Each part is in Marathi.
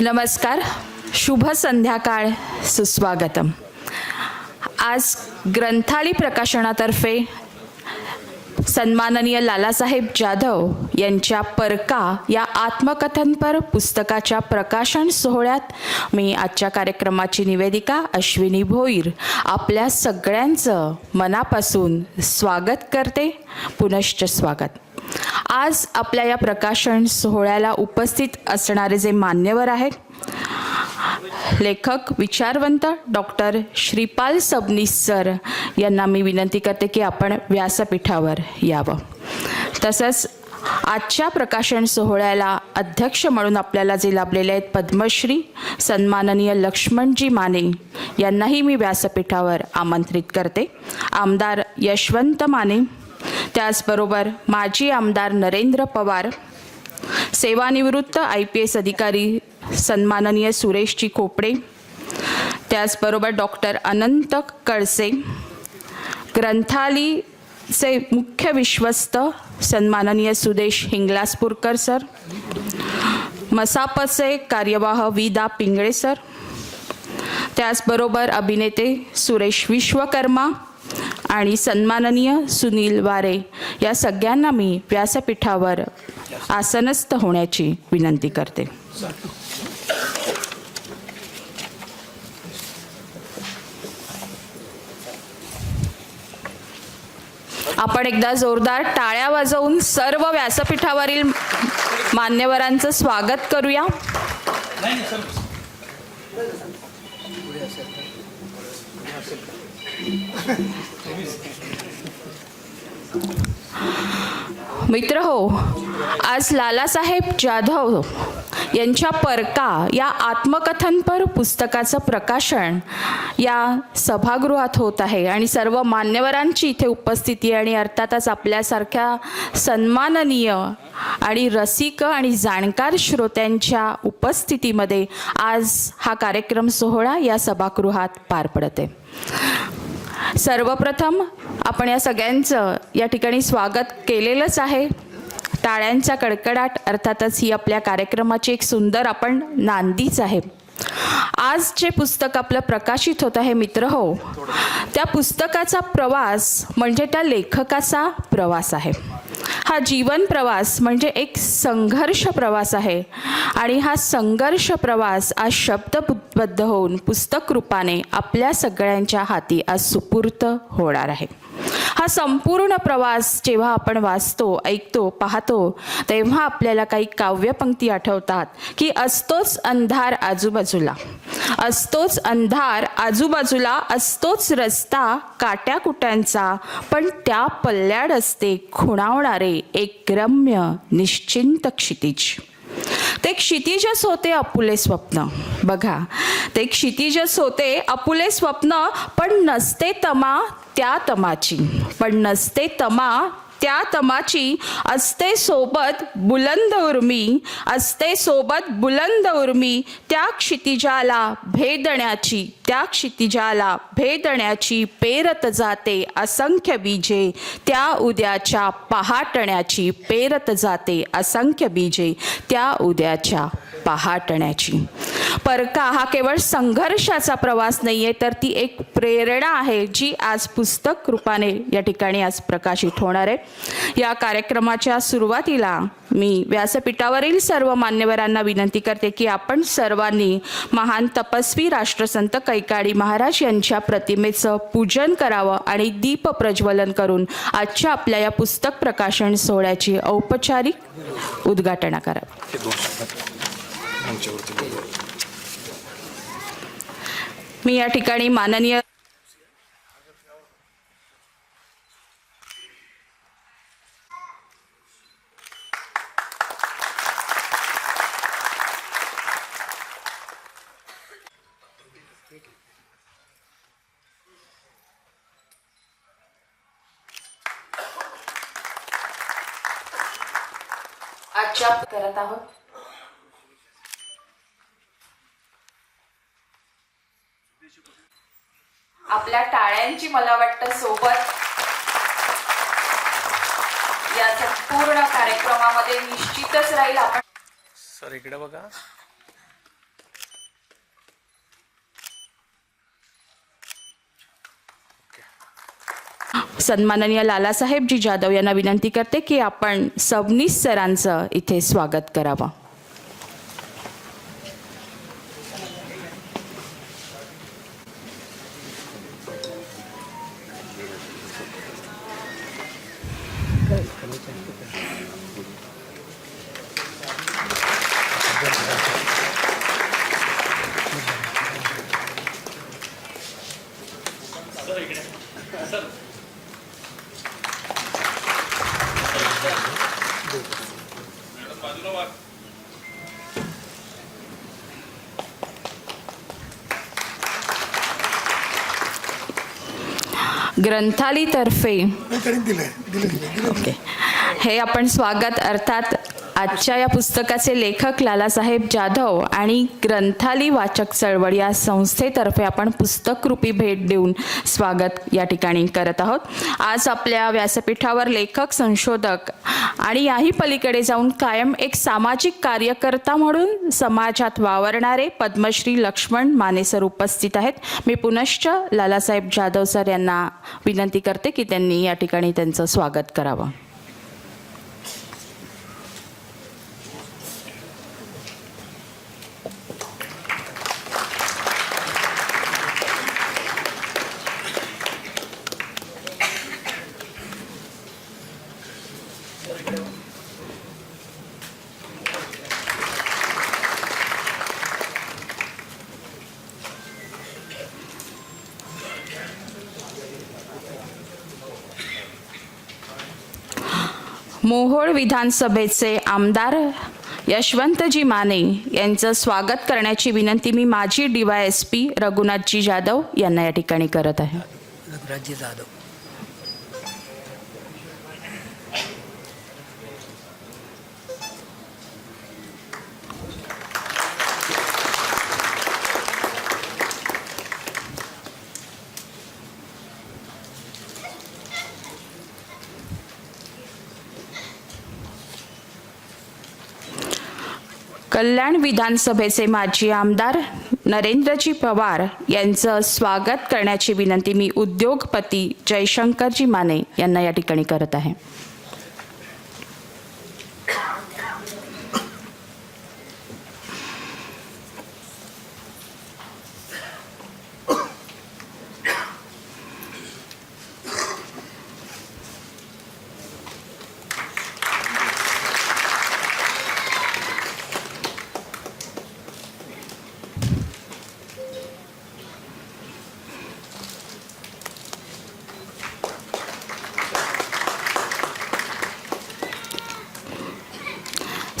नमस्कार. शुभ संध्याकाळ. सुस्वागतम. आज ग्रंथाली प्रकाशनातर्फे सन्माननीय लालासाहेब जाधव यांच्या परका या आत्मकथनपर पुस्तकाच्या प्रकाशन सोहळ्यात मी आजच्या कार्यक्रमाची निवेदिका अश्विनी भोईर आपल्या सगळ्यांचं मनापासून स्वागत करते. पुनश्च स्वागत. आज आपल्या या प्रकाशन सोहळ्याला उपस्थित असणारे जे मान्यवर आहेत लेखक विचारवंत डॉक्टर श्रीपाल सबनीस सर यांना मी विनंती करते की आपण व्यासपीठावर यावं. तसंच आजच्या प्रकाशन सोहळ्याला अध्यक्ष म्हणून आपल्याला जे लाभलेले आहेत पद्मश्री सन्माननीय लक्ष्मणजी माने यांनाही मी व्यासपीठावर आमंत्रित करते. आमदार यशवंत माने त्याचबरोबर माजी आमदार नरेंद्र पवार सेवानिवृत्त आय पी एस अधिकारी सन्माननीय सुरेशजी खोपडे त्याचबरोबर डॉक्टर अनंत कळसे ग्रंथालीचे मुख्य विश्वस्त सन्माननीय सुदेश हिंगलासपूरकर सर मसापचे कार्यवाह विदा पिंगळे सर त्याचबरोबर अभिनेते सुरेश विश्वकर्मा आणि सन्माननीय सुनील वारे या सगळ्यांना मी व्यासपीठावर आसनस्थ होण्याची विनंती करते. आपण एकदा जोरदार टाळ्या वाजवून सर्व व्यासपीठावरील मान्यवरांचं स्वागत करूया. मित्र हो आज लालासाहेब जाधव यांच्या परका या आत्मकथनपर पुस्तकाचं प्रकाशन या सभागृहात होत आहे. आणि सर्व मान्यवरांची इथे उपस्थिती आणि अर्थातच आपल्यासारख्या सन्माननीय आणि रसिक आणि जाणकार श्रोत्यांच्या उपस्थितीमध्ये आज हा कार्यक्रम सोहळा या सभागृहात पार पडते सर्वप्रथम आपण या सगळ्यांचं या ठिकाणी स्वागत केलेलंच आहे. टाळ्यांचा कडकडाट अर्थातच ही आपल्या कार्यक्रमाची एक सुंदर आपण नांदीच आहे. आज जे पुस्तक आपलं प्रकाशित होत आहे मित्र हो त्या पुस्तकाचा प्रवास म्हणजे त्या लेखकाचा प्रवास आहे. हा जीवन प्रवास म्हणजे एक संघर्ष प्रवास आहे आणि हा संघर्ष प्रवास आज शब्दबद्ध होऊन पुस्तक रूपाने आपल्या सगळ्यांच्या हाती आज सुपूर्त होणार आहे. हा संपूर्ण प्रवास जेव्हा आपण वाचतो ऐकतो पाहतो तेव्हा आपल्याला काही काव्यपंक्ती आठवतात की असतोच अंधार आजूबाजूला. असतोच अंधार आजूबाजूला असतोच रस्ता काट्याकुट्यांचा पण त्या पल्ल्याड असते खुणावणारे एक रम्य निश्चिंत क्षितिज. ते क्षितिजच होते अपुले स्वप्न. बघा ते क्षितिजच होते अपुले स्वप्न पण नसते तमा त्या तमाची. पण नसते तमा त्या तमाची असते सोबत बुलंद उर्मी असते सोबत बुलंद उर्मी त्या क्षितिजाला भेदण्याची त्या क्षितिजाला भेदण्याची पेरत जाते असंख्य बीजे त्या उद्याच्या पहाटण्याची पेरत जाते असंख्य बीजे त्या उद्याच्या पहाटण्याची. परका हा केवळ संघर्षाचा प्रवास नाही आहे तर ती एक प्रेरणा आहे जी आज पुस्तक रूपाने या ठिकाणी आज प्रकाशित होणार आहे. या कार्यक्रमाच्या सुरुवातीला मी व्यासपीठावरील सर्व मान्यवरांना विनंती करते की आपण सर्वांनी महान तपस्वी राष्ट्रसंत कैकाडी महाराज यांच्या प्रतिमेचं पूजन करावं आणि दीप प्रज्वलन करून आजच्या आपल्या या पुस्तक प्रकाशन सोहळ्याची औपचारिक उद्घाटना करावी. मी या ठिकाणी माननीय आजच्या करत आहोत. आपल्या टाळ्यांची मला वाटतं सोबत या संपूर्ण कार्यक्रमामध्ये निश्चितच राहील आपण. सर इकडे बघा. सन्माननीय लालासाहेबजी जाधव यांना विनंती करते की आपण सबनीस सरांचं इथे स्वागत करावं. ग्रंथालीतर्फे ओके हे आपण स्वागत अर्थात आजच्या या पुस्तकाचे लेखक लालासाहेब जाधव आणि ग्रंथाली वाचक चळवळ या संस्थेतर्फे आपण पुस्तकरूपी भेट देऊन स्वागत या ठिकाणी करत आहोत. आज आपल्या व्यासपीठावर लेखक संशोधक आणि याही पलीकडे जाऊन कायम एक सामाजिक कार्यकर्ता म्हणून समाजात वावरणारे पद्मश्री लक्ष्मण माने सर उपस्थित आहेत. मी पुनश्च लालासाहेब जाधव सर यांना विनंती करते की त्यांनी या ठिकाणी त्यांचं स्वागत करावं. मोहोळ विधानसभेचे आमदार यशवंतजी माने यांचं स्वागत करण्याची विनंती मी माजी पी रघुनाथजी जाधव यांना या ठिकाणी करत आहे. रघुनाथजी जाधव. कल्याण विधानसभेचे माजी आमदार नरेंद्रजी पवार यांचं स्वागत करण्याची विनंती मी उद्योगपती जयशंकरजी माने यांना या ठिकाणी करत आहे.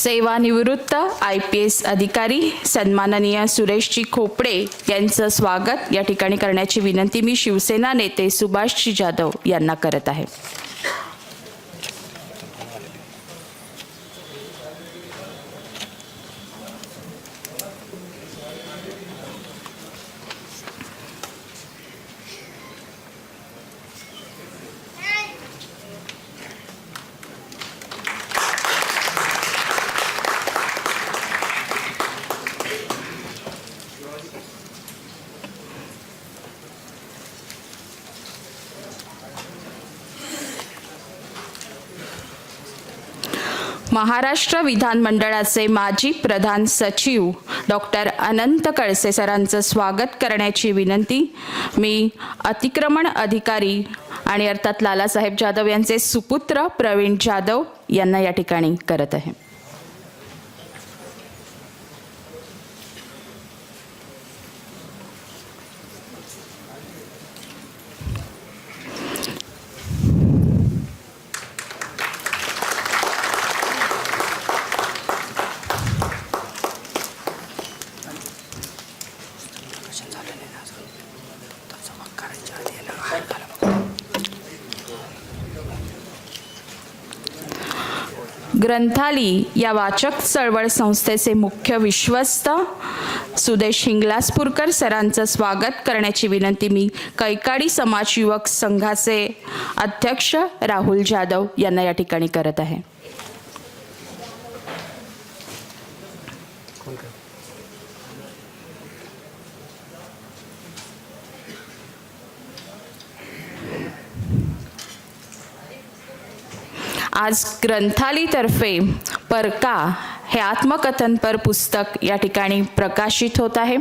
सेवानिवृत्त आय पी एस अधिकारी सन्माननीय सुरेशजी खोपडे यांचं स्वागत या ठिकाणी करण्याची विनंती मी शिवसेना नेते सुभाषजी जाधव यांना करत आहे. महाराष्ट्र विधानमंडळाचे माजी प्रधान सचिव डॉक्टर अनंत कळसे सरांचं स्वागत करण्याची विनंती. मी अतिक्रमण अधिकारी आणि अर्थात लालासाहेब जाधव यांचे सुपुत्र प्रवीण जाधव यांना या ठिकाणी करत आहे. ग्रंथाली या वाचक चळवळ संस्थेचे मुख्य विश्वस्त सुदेश हिंगलासपूरकर सरांचं स्वागत करण्याची विनंती मी कैकाडी समाज युवक संघाचे अध्यक्ष राहुल जाधव यांना या ठिकाणी करत आहे. आज ग्रंथालीतर्फे परका हे आत्मकथनपर पुस्तक या ठिकाणी प्रकाशित होत आहे.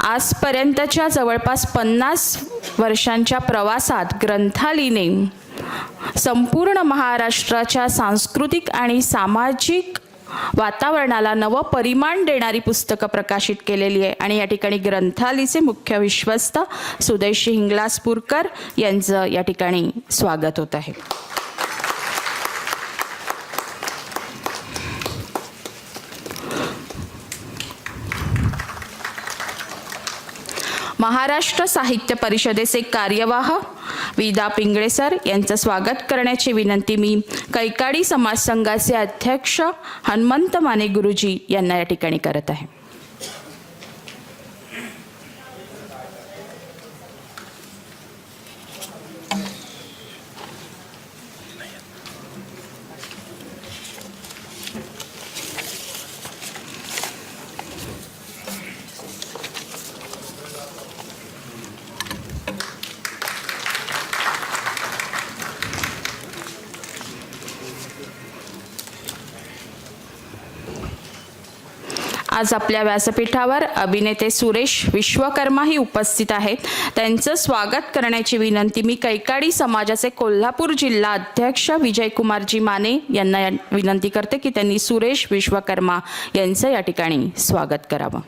आजपर्यंतच्या जवळपास पन्नास वर्षांच्या प्रवासात ग्रंथालीने संपूर्ण महाराष्ट्राच्या सांस्कृतिक आणि सामाजिक वातावरणाला नवं परिमाण देणारी पुस्तकं प्रकाशित केलेली आहे आणि या ठिकाणी ग्रंथालीचे मुख्य विश्वस्त सुदेशी हिंगलासपूरकर यांचं या ठिकाणी स्वागत होत आहे. महाराष्ट्र साहित्य परिषदेचे कार्यवाह विदा पिंगळे सर यांचं स्वागत करण्याची विनंती मी कैकाडी समाज संघाचे अध्यक्ष हनुमंत माने गुरुजी यांना या ठिकाणी करत आहे. आज आपल्या व्यासपीठावर अभिनेते सुरेश विश्वकर्माही उपस्थित आहेत. त्यांचं स्वागत करण्याची विनंती मी कैकाडी समाजाचे कोल्हापूर जिल्हा अध्यक्ष विजयकुमारजी माने यांना या- विनंती करते की त्यांनी सुरेश विश्वकर्मा यांचं या ठिकाणी स्वागत करावं.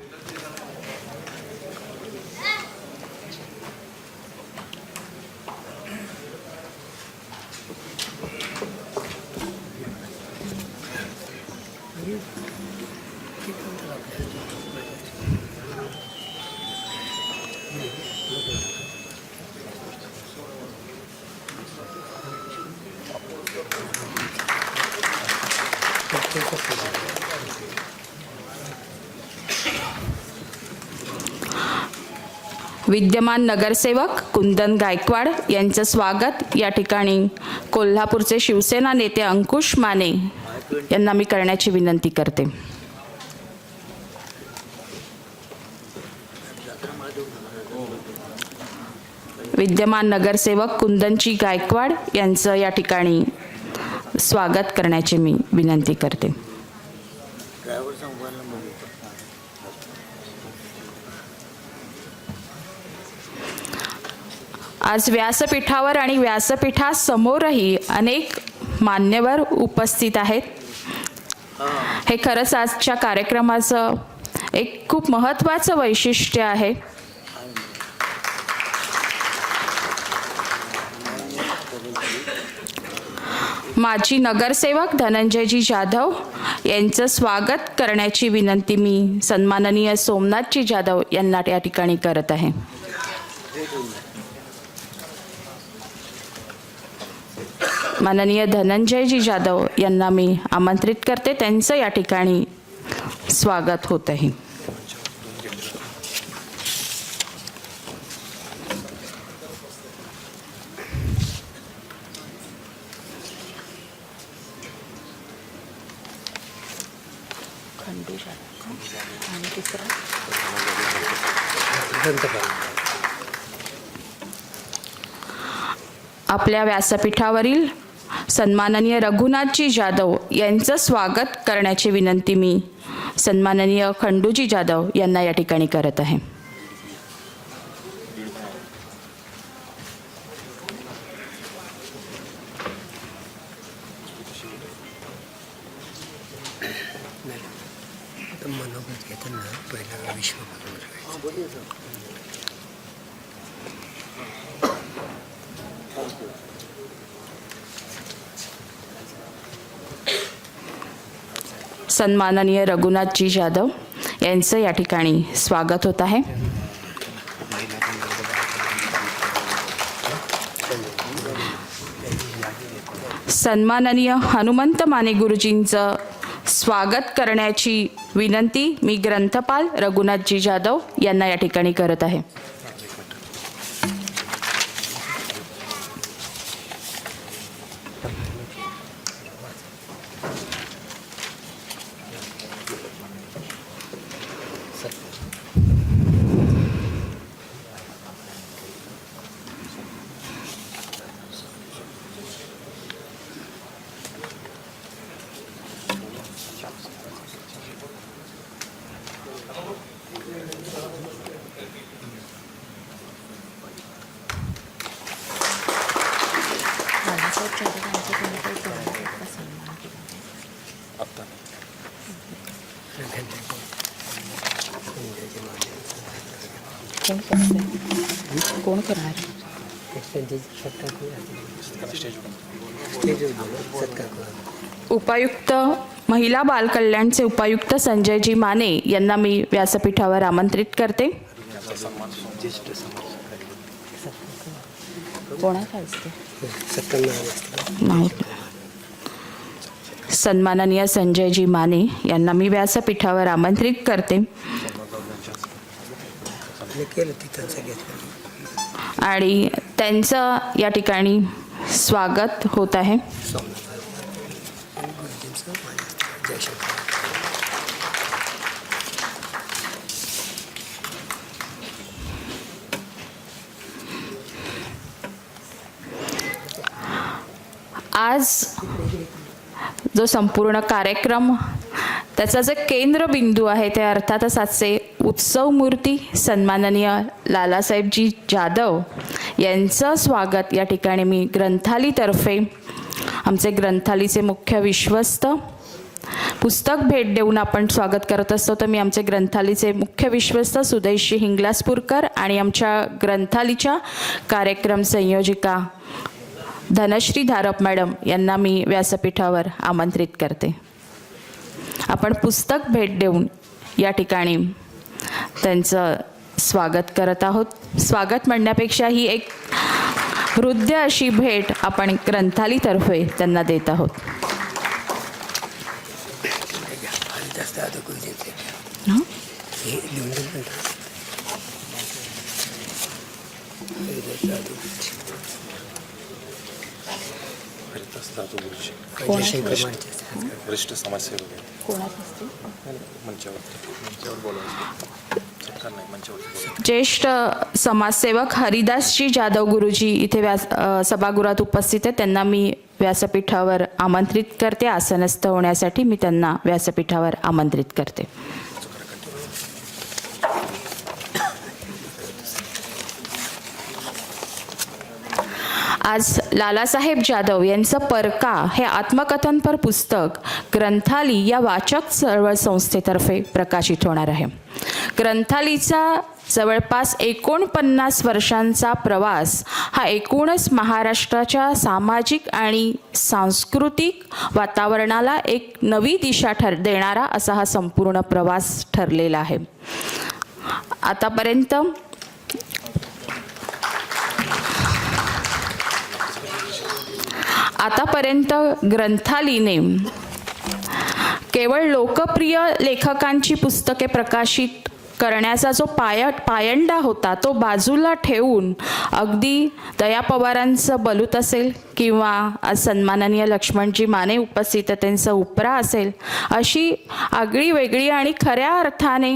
विद्यमान नगरसेवक कुंदन गायकवाड यांचं स्वागत या ठिकाणी. कोल्हापूरचे शिवसेना नेते अंकुश माने यांना मी करण्याची विनंती करते. विद्यमान नगरसेवक कुंदनजी गायकवाड यांचं या ठिकाणी स्वागत करण्याची मी विनंती करते. आज व्यासपीठावर आणि व्यासपीठासमोरही अनेक मान्यवर उपस्थित आहेत. हे खरंच आजच्या कार्यक्रमाचं एक खूप महत्त्वाचं वैशिष्ट्य आहे. माजी नगरसेवक धनंजयजी जाधव यांचं स्वागत करण्याची विनंती मी सन्माननीय सोमनाथजी जाधव यांना या ठिकाणी करत आहे. माननीय धनंजयजी जाधव यांना मी आमंत्रित करते. त्यांचं या ठिकाणी स्वागत होत आहे आपल्या व्यासपीठावरील सन्माननीय रघुनाथजी जाधव यांचं स्वागत करण्याची विनंती मी सन्माननीय खंडूजी जाधव यांना या ठिकाणी करत आहे. मनोगत घेताना पहिला सन्माननीय रघुनाथजी जाधव यांचं या ठिकाणी स्वागत होत आहे. सन्माननीय हनुमंत माने गुरुजींचं स्वागत करण्याची विनंती मी ग्रंथपाल रघुनाथजी जाधव यांना या ठिकाणी करत आहे. कोण करते कोण करणार उपायुक्त महिला बालकल्याणचे उपायुक्त संजयजी माने यांना मी व्यासपीठावर आमंत्रित करते. सन्माननीय संजयजी माने यांना मी व्यासपीठावर आमंत्रित करते. मी केलं तिथं सगळ्यात आणि त्यांचं या ठिकाणी स्वागत होत आहे. आज जो संपूर्ण कार्यक्रम त्याचा जे केंद्रबिंदू आहे ते अर्थातच आजचे उत्सव मूर्ती सन्माननीय लालासाहेबजी जाधव यांचं स्वागत या ठिकाणी मी ग्रंथालीतर्फे आमचे ग्रंथालीचे मुख्य विश्वस्त पुस्तक भेट देऊन आपण स्वागत करत असतो. तर मी आमचे ग्रंथालीचे मुख्य विश्वस्त सुदैशी हिंगलासपूरकर आणि आमच्या ग्रंथालीच्या कार्यक्रम संयोजिका धनश्री धारप मॅडम यांना मी व्यासपीठावर आमंत्रित करते. आपण पुस्तक भेट देऊन या ठिकाणी त्यांचं स्वागत करत आहोत. स्वागत म्हणण्यापेक्षा ही एक हृदय अशी भेट आपण ग्रंथालीतर्फे त्यांना देत आहोत आणि जास्त आता गुरुजींचे हं? हे लिहून दिलं ना. हरिदास जाधव गुरुजी. सत्कार. वरिष्ठ समाजसेवक आहेत. मंचावर. बोलायचं नाही बोलायचं ज्येष्ठ समाजसेवक हरिदासजी जाधव गुरुजी इथे व्यास अ, सभागृहात उपस्थित आहेत. त्यांना मी व्यासपीठावर आमंत्रित करते. आसनस्थ होण्यासाठी मी त्यांना व्यासपीठावर आमंत्रित करते. आज लालासाहेब जाधव यांचं परका हे आत्मकथनपर पुस्तक ग्रंथाली या वाचक चळवळ संस्थेतर्फे प्रकाशित होणार आहे. ग्रंथालीचा जवळपास एकोणपन्नास वर्षांचा प्रवास हा एकूणच महाराष्ट्राच्या सामाजिक आणि सांस्कृतिक वातावरणाला एक नवी दिशा ठर देणारा असा हा संपूर्ण प्रवास ठरलेला आहे. आतापर्यंत आतापर्यंत ग्रंथालीने केवळ लोकप्रिय लेखकांची पुस्तके प्रकाशित करण्याचा जो पाय पायंडा होता तो बाजूला ठेवून अगदी दया पवारांचं बलूत असेल किंवा सन्माननीय लक्ष्मणजी माने उपस्थित त्यांचं उपरा असेल अशी आगळी वेगळी आणि खऱ्या अर्थाने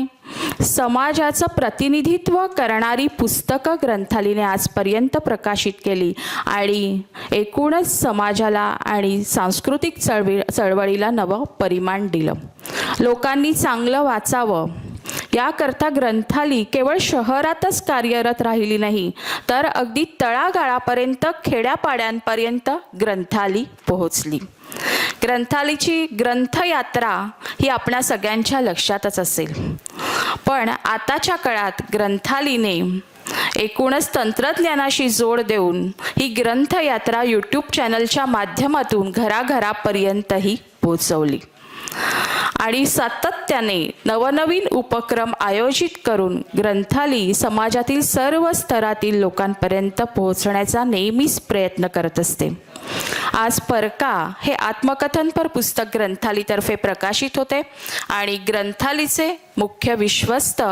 समाजाचं प्रतिनिधित्व करणारी पुस्तकं ग्रंथालीने आजपर्यंत प्रकाशित केली आणि एकूणच समाजाला आणि सांस्कृतिक चळवळी चळवळीला नवं परिमाण दिलं. लोकांनी चांगलं वाचावं. याकरता ग्रंथाली केवळ शहरातच कार्यरत राहिली नाही तर अगदी तळागाळापर्यंत खेड्यापाड्यांपर्यंत ग्रंथाली पोहोचली. ग्रंथालीची ग्रंथयात्रा ही आपल्या सगळ्यांच्या लक्षातच असेल. पण आताच्या काळात ग्रंथालीने एकूणच तंत्रज्ञानाशी जोड देऊन ही ग्रंथयात्रा यूट्यूब चॅनलच्या माध्यमातून घराघरापर्यंतही पोचवली आणि सातत्याने नवनवीन उपक्रम आयोजित करून ग्रंथाली समाजातील सर्व स्तरातील लोकांपर्यंत पोहोचण्याचा नेहमीच प्रयत्न करत असते. आज परका हे आत्मकथनपर पुस्तक ग्रंथालीतर्फे प्रकाशित होते आणि ग्रंथालीचे मुख्य विश्वस्त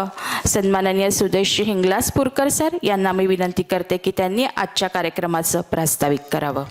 सन्माननीय सुदेश हिंगलासपूरकर सर यांना मी विनंती करते की त्यांनी आजच्या कार्यक्रमाचं प्रास्ताविक करावं.